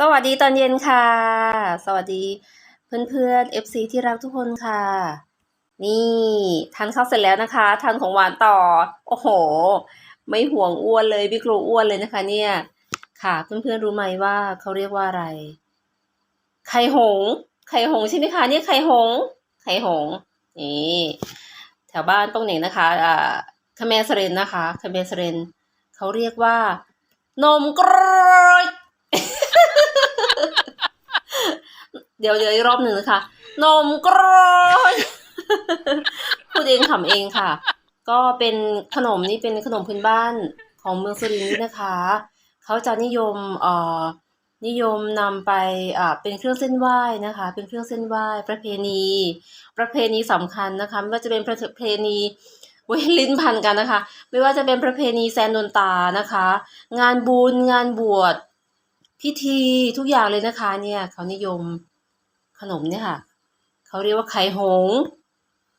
สวัสดีตอนเย็นค่ะ สวัสดีเพื่อนๆ FC ที่รักทุกคนค่ะ นี่ทานข้าวเสร็จแล้วนะคะทานของหวานต่อ โอ้โห ไม่ห่วงอ้วนเลยพี่ครูอ้วนเลยนะคะ เนี่ย ค่ะ เพื่อนๆรู้ไหมว่าเขาเรียกว่าอะไร ไข่หง ไข่หงใช่ไหมคะเนี่ยไข่หง ไข่หงนี่แถวบ้านตรงเหน่งนะคะอ่าคาเมสเรนนะคะคาเมสเรนเขาเรียกว่านมกรอย เดี๋ยวเดี๋ยวอีกรอบหนึ่งนะคะ นมกรอยพูดเองขำเองค่ะ ก็เป็นขนมนี่เป็นขนมพื้นบ้านของเมืองสุรินทร์นะคะ เขาจะนิยมเอ่อนิยมนำไปอ่าเป็นเครื่องเส้นไหว้นะคะ เป็นเครื่องเส้นไหว้ประเพณี ประเพณีสำคัญนะคะไม่ว่าจะเป็นประเพณีเว้ยลิ้นพันกันนะคะ ไม่ว่าจะเป็นประเพณีแซนดนตานะคะ งานบุญงานบวชพิธีทุกอย่างเลยนะคะเนี่ยเขานิยม ขนมเนี่ยค่ะเขาเรียกว่าไข่หง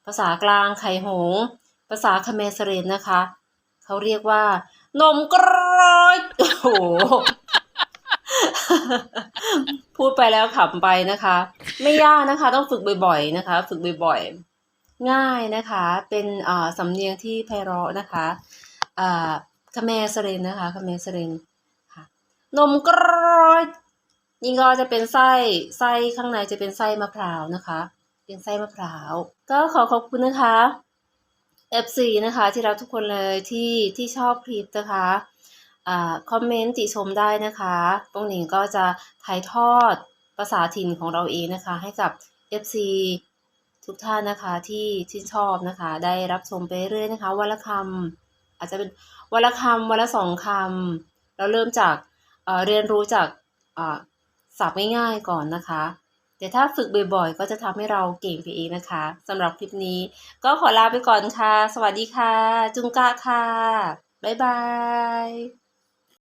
ภาษากลางไข่หง ภาษาคาเมสเรนนะคะเขาเรียกว่า นมกรอยโอ้โหพูดไปแล้วขำไปนะคะ ไม่ยากนะคะ ต้องฝึกบ่อยๆนะคะ ฝึกบ่อยๆ ง่ายนะคะ เป็นสำเนียงที่ไพเราะนะคะอ่าคาเมสเรนนะคะคาเมสเรนค่ะนมกรอย นี่ก็จะเป็นไส้ไส้ข้างในจะเป็นไส้มะพร้าวนะคะ เป็นไส้มะพร้าว ก็ขอขอบคุณนะคะ FC นะคะที่เรักทุกคนเลยที่ที่ชอบคลิปนะคะอ่าคอมเมนต์ติชมได้นะคะตรงนี้ก็จะถ่ายทอดภาษาถิ่นของเราเองนะคะ ให้กับ FC ทุกท่านนะคะที่ที่ชอบนะคะ ได้รับชมไปเรื่อยนะคะวันละคำอาจจะเป็นวันละคำวันละสองคำเราเริ่มจากเอ่อเรียนรู้จาก สับง่ายๆก่อนนะคะแต่ถ้าฝึกบ่อยๆ ก็จะทำให้เราเก่งไปเองนะคะสำหรับคลิปนี้ ก็ขอลาไปก่อนค่ะ สวัสดีค่ะ จุงกะค่ะ บ๊ายบาย